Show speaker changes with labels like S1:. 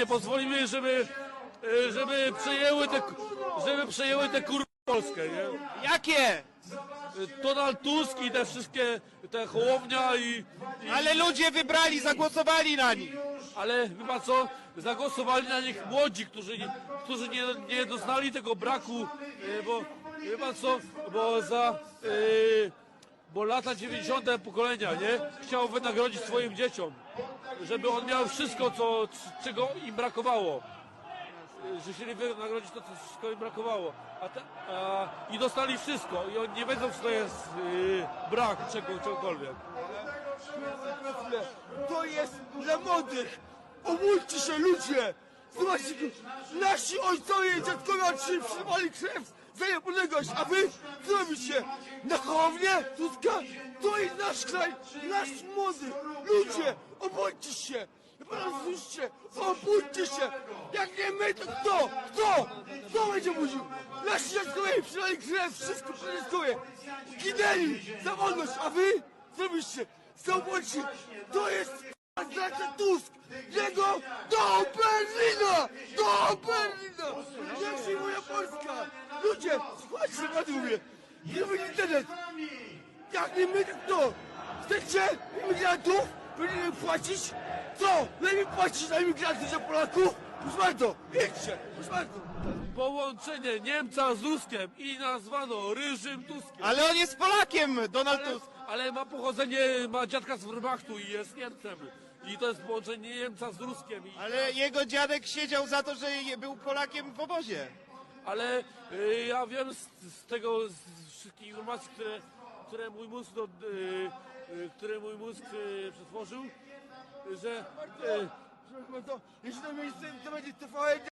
S1: nie pozwolimy, żeby, e, żeby przejęły te, żeby przejęły te kur... Polskę, nie?
S2: Jakie?
S1: Donald Tusk i te wszystkie, te Hołownia i... i
S2: Ale ludzie wybrali, zagłosowali na nich.
S1: ale chyba co, zagłosowali na nich młodzi, którzy, nie- którzy nie, nie doznali tego braku, e, bo chyba co, bo za, e, bo lata 90. pokolenia, nie, chciał wynagrodzić swoim dzieciom, żeby on miał wszystko, co, czego im brakowało. Że chcieli wynagrodzić to, co im brakowało. A te, a, I dostali wszystko. I oni nie wiedzą, co to jest e, brak czego, czegokolwiek.
S3: To jest dla młodych! Obudźcie się ludzie! Zobaczcie, nasi ojcowie i dziadkowie oczywiście przymali krew za niepodległość, a wy co robicie? Na Hołownię? Tuska? To jest nasz kraj, nasz młody! Ludzie, obudźcie się! Rozumcie, obudźcie się! Jak nie my, to kto? Kto? Kto będzie budził? Nasi dziadkowie przylali krew, wszystko dziadkowie! Ginęli za wolność, a wy? Co robicie? Zobaczcie, to jest Znaczy Tusk! Jego do Berlina! Do Berlina! Się moja Polska! Ludzie, słuchajcie, naprawdę mówię! Gdyby internet! Jak nie my, to kto? Chcecie imigrantów? Będziemy płacić? Co? Lepiej płacić na imigrantów za Polaków? Proszę bardzo, jedźcie, proszę bardzo.
S1: Połączenie Niemca z Ruskiem i nazwano Ryżym Tuskiem.
S2: Ale on jest Polakiem, Donald
S1: Ale,
S2: Tusk.
S1: ale ma pochodzenie, ma dziadka z Wehrmachtu i jest Niemcem. I to jest połączenie Niemca z Ruskiem. I,
S2: Ale jego dziadek siedział za to, że je- był Polakiem w obozie.
S1: ale y, ja wiem z, z tego, z wszystkich informacji, które, które mój mózg, do, y, y, które mój mózg y, przetworzył, że
S3: bardzo, jeśli to miejsce to będzie TVN